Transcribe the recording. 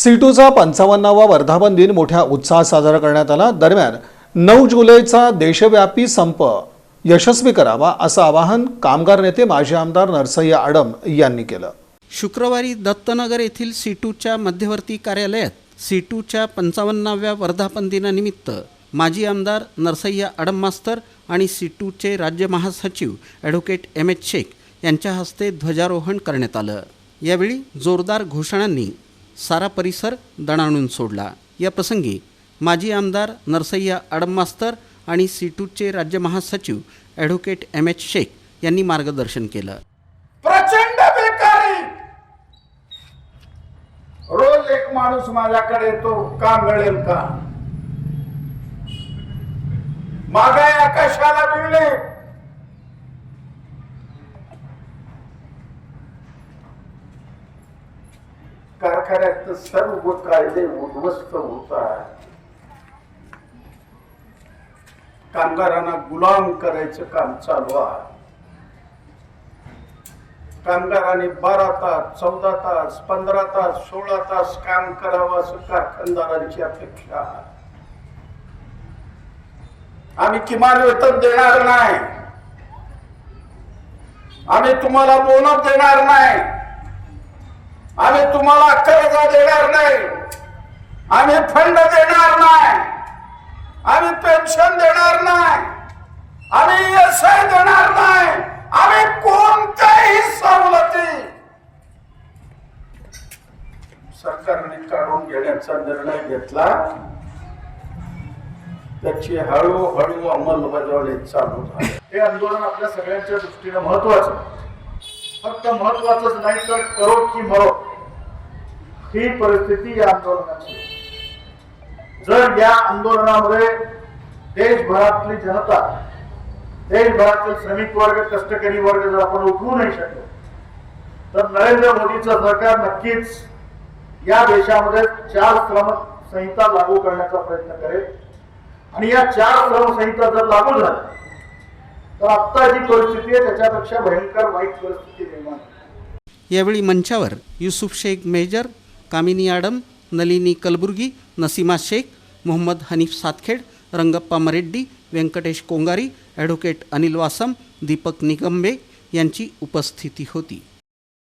सीटूचा पंचावन्नावा वर्धापन दिन मोठ्या उत्साहात साजरा करण्यात आला. दरम्यान नऊ जुलैचा देशव्यापी संप यशस्वी करावा असं आवाहन कामगार नेते माजी आमदार नरसय्या आडम यांनी केलं. शुक्रवारी दत्तनगर येथील सीटूच्या मध्यवर्ती कार्यालयात सीटूच्या पंचावन्नाव्या वर्धापन दिनानिमित्त माजी आमदार नरसय्या आडम मास्तर आणि सीटूचे राज्य महासचिव ॲडव्होकेट एम एच शेख यांच्या हस्ते ध्वजारोहण करण्यात आलं. यावेळी जोरदार घोषणांनी सारा परिसर दणाणून सोडला. या प्रसंगी माजी आमदार नरसय्या आडम आणि सीटूचे राज्य महासचिव ॲडव्होकेट एम एच शेख यांनी मार्गदर्शन केलं. प्रचंड बेकारी! रोज एक माणूस माझ्याकडे येतो का मिळेल का? मागाय आकाशाला मिळले खऱ्यात सर्व कायदे उद्ध्वस्त होतात. कामगारांना गुलाम करायचं काम चालू आहे. कामगारांनी बारा तास चौदा तास पंधरा तास सोळा तास काम करावं असं कारखानदारांची अपेक्षा आम्ही किमान वेतन देणार नाही. आम्ही तुम्हाला बोनस देणार नाही. आम्ही तुम्हाला कर्ज देणार नाही. आम्ही फंड देणार नाही. आम्ही पेन्शन देणार नाही. आम्ही एस देणार नाही. आम्ही कोणत्याही सवलती सरकारने काढून घेण्याचा निर्णय घेतला. त्याची हळूहळू अंमलबजावणी चालू झाली. हे आंदोलन आपल्या सगळ्यांच्या दृष्टीने महत्वाचं फक्त महत्वाचंच नाही तर करो की मरो. ही परिस्थिती या आंदोलनाची जर या आंदोलनामध्ये देशभरातली जनता देशभरातील श्रमिक वर्ग कष्टकरी वर्ग जर आपण उठवू नाही शकलो तर नरेंद्र मोदीचं सरकार नक्कीच या देशामध्ये चार श्रम संहिता लागू करण्याचा प्रयत्न करेल. आणि या चार श्रम संहिता जर लागू झाल्या तर आत्ता जी परिस्थिती आहे त्याच्यापेक्षा भयंकर वाईट परिस्थिती निर्माण यावेळी मंचावर युसुफ शेख मेजर कामिनी आडम नलिनी कलबुर्गी नसीमा शेख मोहम्मद हनीफ सातखेड रंगप्पा मरेड्डी व्यंकटेश कोंगारी ॲडव्होकेट अनिल वासम दीपक निगंबे यांची उपस्थिती होती.